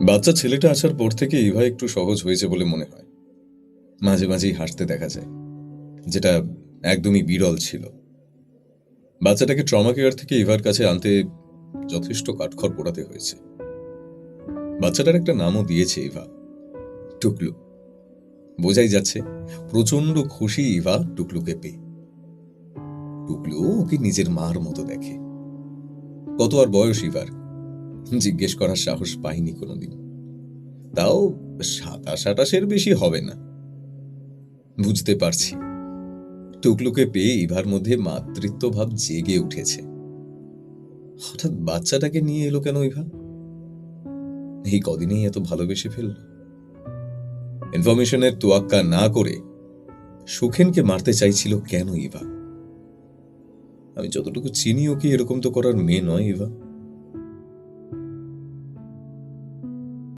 বাচ্চা ছেলেটা আসার পর থেকে ইভা একটু সহজ হয়েছে বলে মনে হয়। মাঝে মাঝেই হাসতে দেখা যায়, যেটা একদমই বিরল ছিল। বাচ্চাটাকে ট্রমা কেয়ার থেকে ইভার কাছে আনতে যথেষ্ট কাঠখড় পোড়াতে হয়েছে। বাচ্চাটার একটা নামও দিয়েছে ইভা টুকলু। বোঝাই যাচ্ছে প্রচণ্ড খুশি ইভা টুকলুকে পেয়ে। টুকলু ওকে নিজের মার মতো দেখে। কত আর বয়স ইভার জিজ্ঞেস করার সাহস পাইনি কোনোদিন। তাও সাতাশ আটাশের বেশি হবে না। বুঝতে পারছি। টুকলুকে পেয়ে ইভার মধ্যে মাতৃত্ব ভাব জেগে উঠেছে। হঠাৎ বাচ্চাটাকে নিয়ে এলো কেন ইভা এই কদিনেই এত ভালোবেসে ফেলল। ইনফরমেশনের তোয়াক্কা না করে সুখেনকে মারতে চাইছিল কেন ইভা আমি যতটুকু চিনি ওকে এরকম তো করার মেয়ে নয় ইভা